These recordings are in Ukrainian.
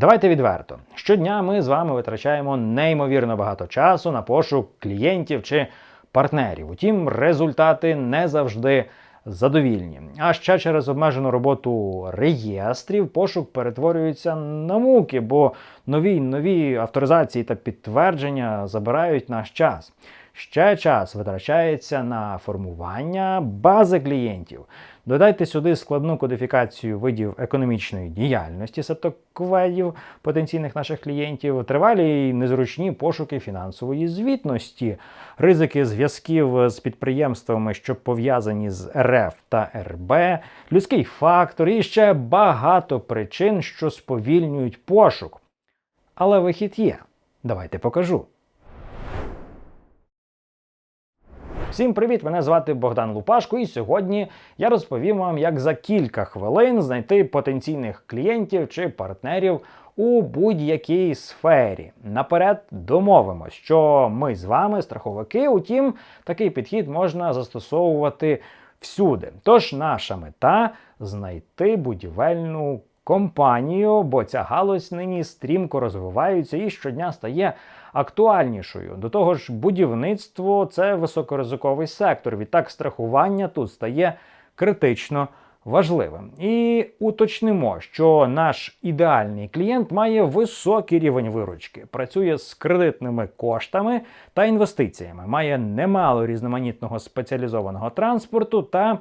Давайте відверто. Щодня ми з вами витрачаємо неймовірно багато часу на пошук клієнтів чи партнерів. Утім, результати не завжди задовільні. А ще через обмежену роботу реєстрів пошук перетворюється на муки, бо нові нові авторизації та підтвердження забирають наш час. Ще час витрачається на формування бази клієнтів. Додайте сюди складну кодифікацію видів економічної діяльності, себто кведів потенційних наших клієнтів, тривалі й незручні пошуки фінансової звітності, ризики зв'язків з підприємствами, що пов'язані з РФ та РБ, людський фактор і ще багато причин, що сповільнюють пошук. Але вихід є. Давайте покажу. Всім привіт! Мене звати Богдан Лупашко, і сьогодні я розповім вам, як за кілька хвилин знайти потенційних клієнтів чи партнерів у будь-якій сфері. Наперед домовимось, що ми з вами страховики. Утім, такий підхід можна застосовувати всюди. Тож наша мета знайти будівельну компанію, бо ця галузь нині стрімко розвивається і щодня стає актуальнішою. До того ж, будівництво це високоризиковий сектор. Відтак страхування тут стає критично важливим. І уточнимо, що наш ідеальний клієнт має високий рівень виручки, працює з кредитними коштами та інвестиціями, має немало різноманітного спеціалізованого транспорту та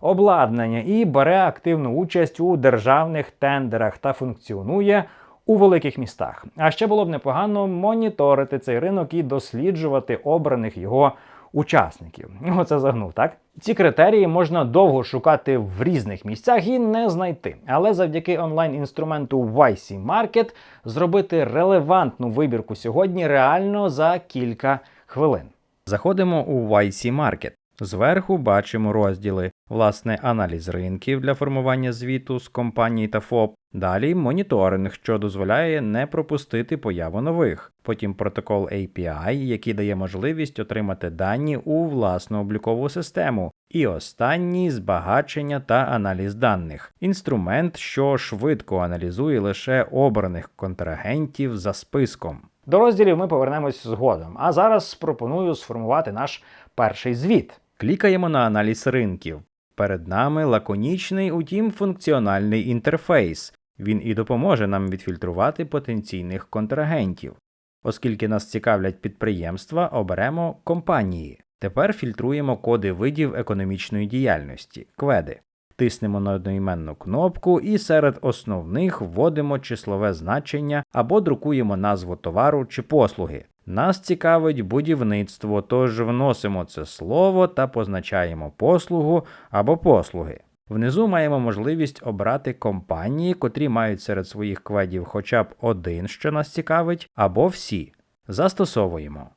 обладнання і бере активну участь у державних тендерах та функціонує у великих містах. А ще було б непогано моніторити цей ринок і досліджувати обраних його учасників. Оце загнув, так? Ці критерії можна довго шукати в різних місцях і не знайти. Але завдяки онлайн-інструменту YC Market зробити релевантну вибірку сьогодні реально за кілька хвилин. Заходимо у YC Market. Зверху бачимо розділи, власне, аналіз ринків для формування звіту з компаній та ФОП. Далі моніторинг, що дозволяє не пропустити появу нових. Потім протокол API, який дає можливість отримати дані у власну облікову систему. І останній збагачення та аналіз даних. Інструмент, що швидко аналізує лише обраних контрагентів за списком. До розділів ми повернемось згодом. А зараз пропоную сформувати наш перший звіт. Клікаємо на аналіз ринків. Перед нами лаконічний, утім функціональний інтерфейс. Він і допоможе нам відфільтрувати потенційних контрагентів. Оскільки нас цікавлять підприємства, оберемо компанії. Тепер фільтруємо коди видів економічної діяльності кведи. Тиснемо на одноіменну кнопку і серед основних вводимо числове значення або друкуємо назву товару чи послуги. Нас цікавить будівництво, тож вносимо це слово та позначаємо послугу або послуги. Внизу маємо можливість обрати компанії, котрі мають серед своїх кведів хоча б один, що нас цікавить, або всі. Застосовуємо.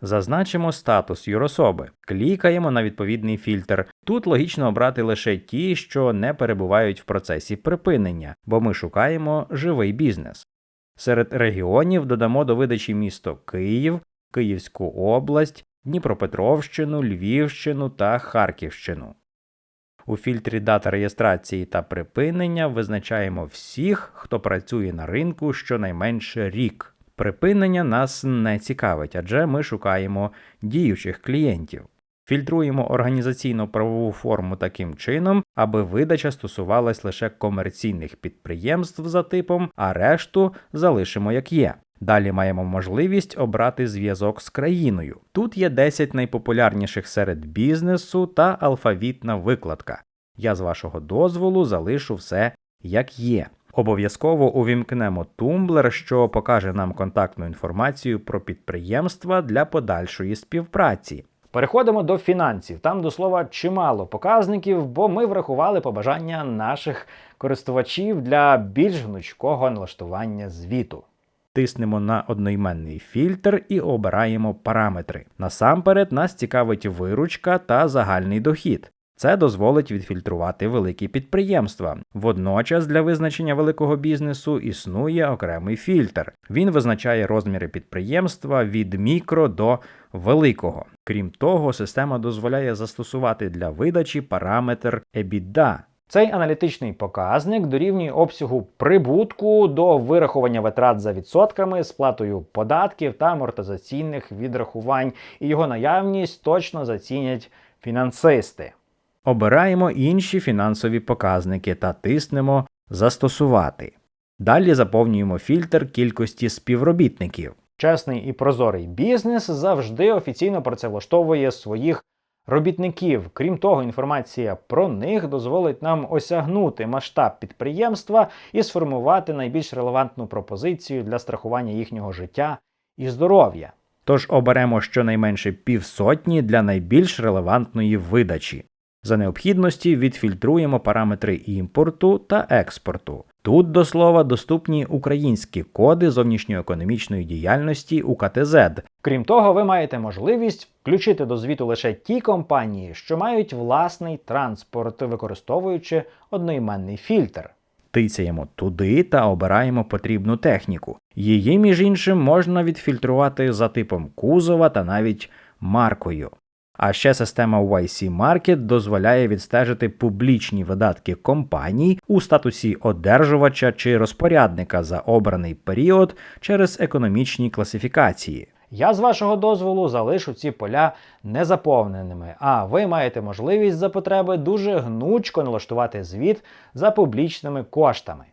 Зазначимо статус юрособи, клікаємо на відповідний фільтр. Тут логічно обрати лише ті, що не перебувають в процесі припинення, бо ми шукаємо живий бізнес. Серед регіонів додамо до видачі місто Київ, Київську область, Дніпропетровщину, Львівщину та Харківщину. У фільтрі дата реєстрації та припинення визначаємо всіх, хто працює на ринку щонайменше рік. Припинення нас не цікавить, адже ми шукаємо діючих клієнтів. Фільтруємо організаційно-правову форму таким чином, аби видача стосувалась лише комерційних підприємств за типом, а решту залишимо як є. Далі маємо можливість обрати зв'язок з країною. Тут є 10 найпопулярніших серед бізнесу та алфавітна викладка. Я з вашого дозволу залишу все як є. Обов'язково увімкнемо тумблер, що покаже нам контактну інформацію про підприємства для подальшої співпраці. Переходимо до фінансів. Там до слова чимало показників, бо ми врахували побажання наших користувачів для більш гнучкого налаштування звіту. Тиснемо на одноіменний фільтр і обираємо параметри. Насамперед нас цікавить виручка та загальний дохід. Це дозволить відфільтрувати великі підприємства. Водночас для визначення великого бізнесу існує окремий фільтр. Він визначає розміри підприємства від мікро до великого. Крім того, система дозволяє застосувати для видачі параметр EBITDA. Цей аналітичний показник дорівнює обсягу прибутку до вирахування витрат за відсотками, сплатою податків та амортизаційних відрахувань, і його наявність точно зацінять фінансисти. Обираємо інші фінансові показники та тиснемо Застосувати. Далі заповнюємо фільтр кількості співробітників. Чесний і прозорий бізнес завжди офіційно працевлаштовує своїх робітників. Крім того, інформація про них дозволить нам осягнути масштаб підприємства і сформувати найбільш релевантну пропозицію для страхування їхнього життя і здоров'я. Тож оберемо щонайменше півсотні для найбільш релевантної видачі. За необхідності відфільтруємо параметри імпорту та експорту. Тут до слова доступні українські коди зовнішньоекономічної діяльності УКТЗ. Крім того, ви маєте можливість включити до звіту лише ті компанії, що мають власний транспорт, використовуючи одноіменний фільтр. Тицяємо туди та обираємо потрібну техніку. Її, між іншим, можна відфільтрувати за типом кузова та навіть маркою. А ще система YC Market дозволяє відстежити публічні видатки компаній у статусі одержувача чи розпорядника за обраний період через економічні класифікації. Я з вашого дозволу залишу ці поля незаповненими, а ви маєте можливість за потреби дуже гнучко налаштувати звіт за публічними коштами.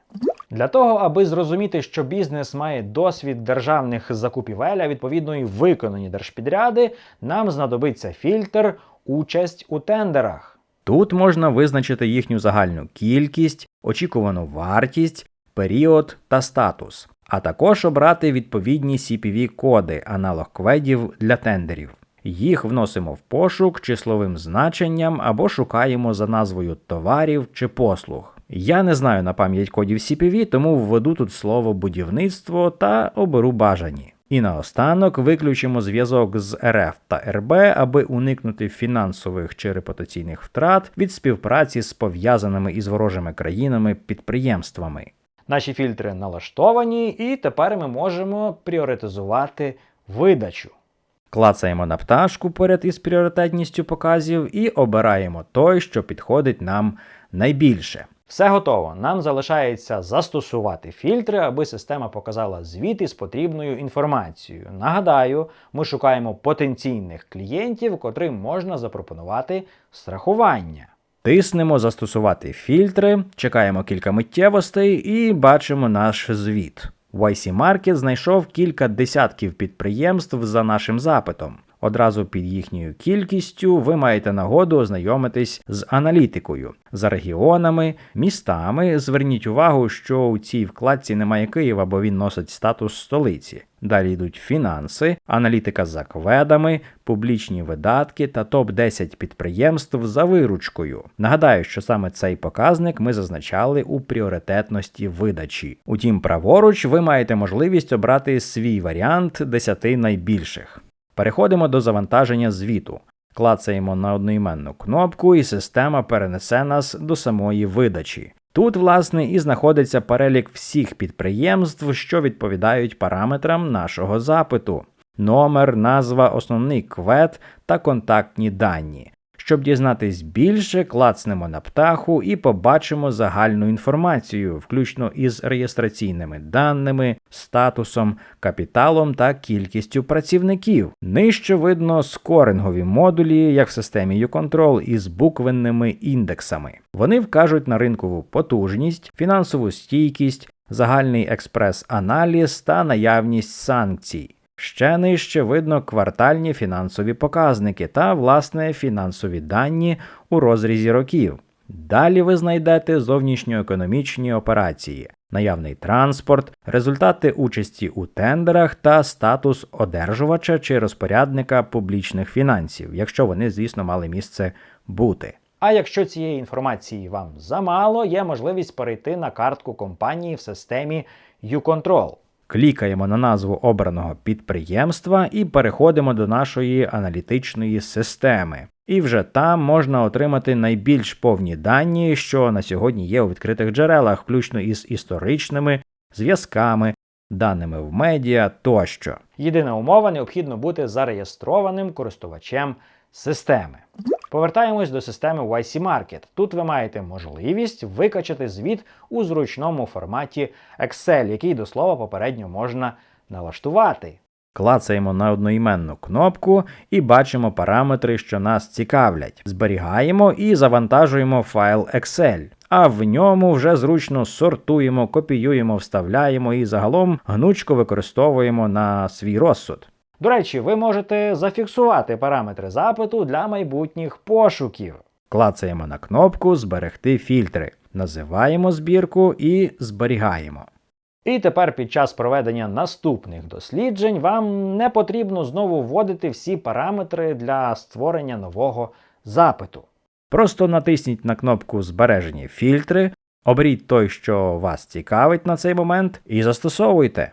Для того, аби зрозуміти, що бізнес має досвід державних закупівель, а відповідно і виконані держпідряди, нам знадобиться фільтр участь у тендерах. Тут можна визначити їхню загальну кількість, очікувану вартість, період та статус, а також обрати відповідні CPV-коди, аналог кведів для тендерів. Їх вносимо в пошук числовим значенням або шукаємо за назвою товарів чи послуг. Я не знаю на пам'ять кодів CPV, тому введу тут слово будівництво та оберу бажані. І наостанок виключимо зв'язок з РФ та РБ, аби уникнути фінансових чи репутаційних втрат від співпраці з пов'язаними із ворожими країнами підприємствами. Наші фільтри налаштовані, і тепер ми можемо пріоритизувати видачу. Клацаємо на пташку поряд із пріоритетністю показів і обираємо той, що підходить нам найбільше. Все готово. Нам залишається застосувати фільтри, аби система показала звіт із потрібною інформацією. Нагадаю, ми шукаємо потенційних клієнтів, котрим можна запропонувати страхування. Тиснемо застосувати фільтри, чекаємо кілька миттєвостей і бачимо наш звіт. YC Market знайшов кілька десятків підприємств за нашим запитом. Одразу під їхньою кількістю ви маєте нагоду ознайомитись з аналітикою, за регіонами, містами. Зверніть увагу, що у цій вкладці немає Києва, бо він носить статус столиці. Далі йдуть фінанси, аналітика за кведами, публічні видатки та топ-10 підприємств за виручкою. Нагадаю, що саме цей показник ми зазначали у пріоритетності видачі. Утім, праворуч ви маєте можливість обрати свій варіант 10 найбільших. Переходимо до завантаження звіту. Клацаємо на одноіменну кнопку, і система перенесе нас до самої видачі. Тут, власне, і знаходиться перелік всіх підприємств, що відповідають параметрам нашого запиту: номер, назва, основний квет та контактні дані. Щоб дізнатись більше, клацнемо на птаху і побачимо загальну інформацію, включно із реєстраційними даними, статусом, капіталом та кількістю працівників. Нижче видно скорингові модулі, як в системі YouControl, із буквенними індексами. Вони вкажуть на ринкову потужність, фінансову стійкість, загальний експрес-аналіз та наявність санкцій. Ще нижче видно квартальні фінансові показники та, власне, фінансові дані у розрізі років. Далі ви знайдете зовнішньоекономічні операції, наявний транспорт, результати участі у тендерах та статус одержувача чи розпорядника публічних фінансів, якщо вони, звісно, мали місце бути. А якщо цієї інформації вам замало, є можливість перейти на картку компанії в системі YouControl. Клікаємо на назву обраного підприємства і переходимо до нашої аналітичної системи. І вже там можна отримати найбільш повні дані, що на сьогодні є у відкритих джерелах, включно із історичними зв'язками, даними в медіа тощо. Єдина умова необхідно бути зареєстрованим користувачем системи. Повертаємось до системи YC Market. Тут ви маєте можливість викачати звіт у зручному форматі Excel, який до слова попередньо можна налаштувати. Клацаємо на одноіменну кнопку і бачимо параметри, що нас цікавлять. Зберігаємо і завантажуємо файл Excel. А в ньому вже зручно сортуємо, копіюємо, вставляємо і загалом гнучко використовуємо на свій розсуд. До речі, ви можете зафіксувати параметри запиту для майбутніх пошуків. Клацаємо на кнопку Зберегти фільтри. Називаємо збірку і зберігаємо. І тепер під час проведення наступних досліджень вам не потрібно знову вводити всі параметри для створення нового запиту. Просто натисніть на кнопку Збережені фільтри, оберіть той, що вас цікавить на цей момент, і застосовуйте.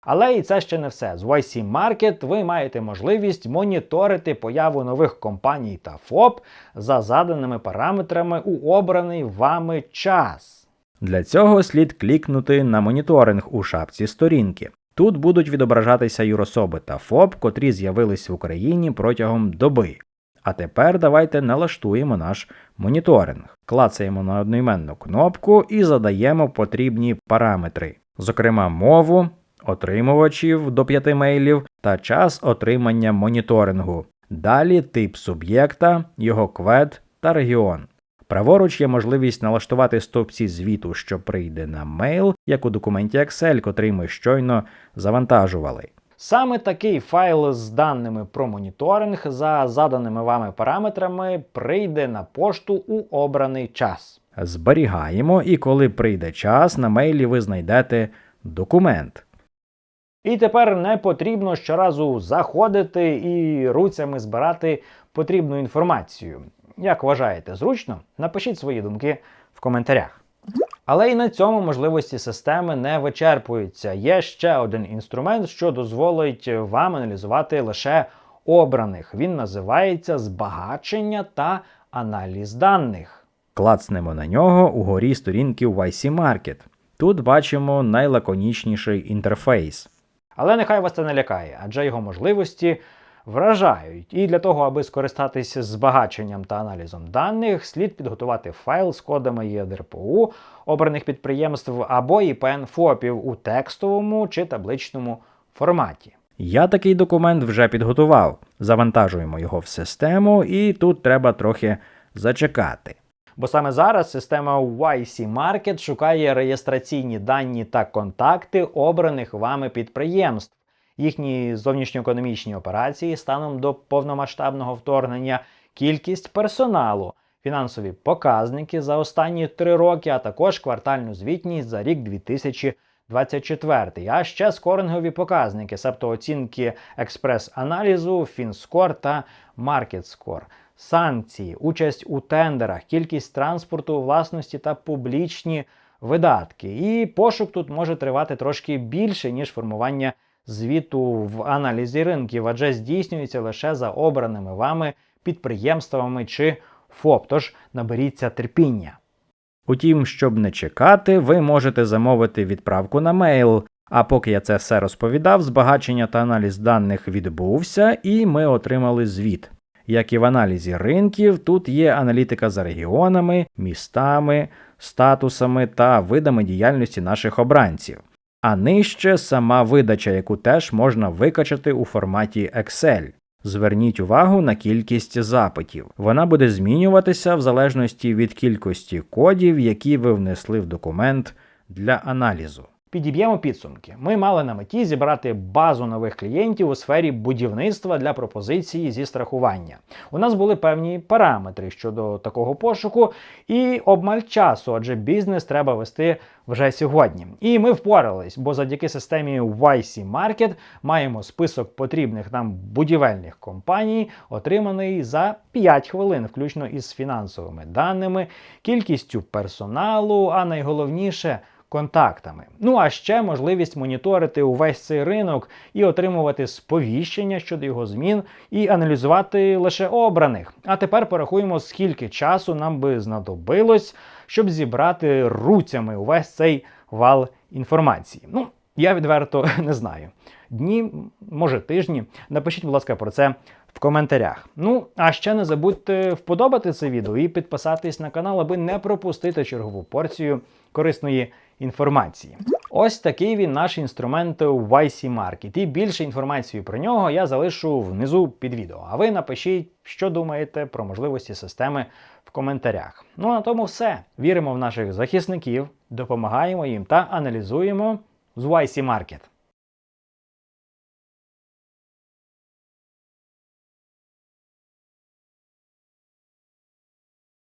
Але і це ще не все. З YC Market ви маєте можливість моніторити появу нових компаній та ФОП за заданими параметрами у обраний вами час. Для цього слід клікнути на моніторинг у шапці сторінки. Тут будуть відображатися юрособи та ФОП, котрі з'явились в Україні протягом доби. А тепер давайте налаштуємо наш моніторинг. Клацаємо на одноіменну кнопку і задаємо потрібні параметри, зокрема мову, отримувачів до 5 мейлів та час отримання моніторингу. Далі тип суб'єкта, його квед та регіон. Праворуч є можливість налаштувати стовпці звіту, що прийде на мейл, як у документі Excel, котрий ми щойно завантажували. Саме такий файл з даними про моніторинг за заданими вами параметрами прийде на пошту у обраний час. Зберігаємо, і коли прийде час, на мейлі ви знайдете документ. І тепер не потрібно щоразу заходити і руцями збирати потрібну інформацію. Як вважаєте, зручно? Напишіть свої думки в коментарях. Але і на цьому можливості системи не вичерпуються. Є ще один інструмент, що дозволить вам аналізувати лише обраних. Він називається збагачення та аналіз даних. Клацнемо на нього угорі сторінки YC Market. Тут бачимо найлаконічніший інтерфейс. Але нехай вас це не лякає, адже його можливості вражають. І для того, аби скористатися збагаченням та аналізом даних, слід підготувати файл з кодами ЄДРПУ обраних підприємств або ІПН ФОПів у текстовому чи табличному форматі. Я такий документ вже підготував. Завантажуємо його в систему, і тут треба трохи зачекати. Бо саме зараз система YC Market шукає реєстраційні дані та контакти обраних вами підприємств, їхні зовнішньоекономічні операції станом до повномасштабного вторгнення, кількість персоналу, фінансові показники за останні три роки, а також квартальну звітність за рік 2024. А ще скорингові показники, себто оцінки експрес-аналізу, Фінскор та Маркетскор санкції, участь у тендерах, кількість транспорту власності та публічні видатки. І пошук тут може тривати трошки більше, ніж формування звіту в аналізі ринків, адже здійснюється лише за обраними вами підприємствами чи ФОП. Тож наберіться терпіння. Утім, щоб не чекати, ви можете замовити відправку на мейл. А поки я це все розповідав, збагачення та аналіз даних відбувся, і ми отримали звіт. Як і в аналізі ринків, тут є аналітика за регіонами, містами, статусами та видами діяльності наших обранців. А нижче сама видача, яку теж можна викачати у форматі Excel. Зверніть увагу на кількість запитів. Вона буде змінюватися в залежності від кількості кодів, які ви внесли в документ для аналізу. Підіб'ємо підсумки. Ми мали на меті зібрати базу нових клієнтів у сфері будівництва для пропозиції зі страхування. У нас були певні параметри щодо такого пошуку і обмаль часу, адже бізнес треба вести вже сьогодні. І ми впорались, бо завдяки системі YC Market маємо список потрібних нам будівельних компаній, отриманий за 5 хвилин, включно із фінансовими даними, кількістю персоналу, а найголовніше контактами. Ну а ще можливість моніторити увесь цей ринок і отримувати сповіщення щодо його змін і аналізувати лише обраних. А тепер порахуємо, скільки часу нам би знадобилось, щоб зібрати руцями увесь цей вал інформації. Ну, я відверто не знаю. Дні, може тижні. Напишіть, будь ласка, про це в коментарях. Ну, а ще не забудьте вподобати це відео і підписатись на канал, аби не пропустити чергову порцію корисної інформації. Ось такий він наш інструмент YC Market. І більше інформації про нього я залишу внизу під відео. А ви напишіть, що думаєте про можливості системи в коментарях. Ну на тому все. Віримо в наших захисників, допомагаємо їм та аналізуємо з YC Market.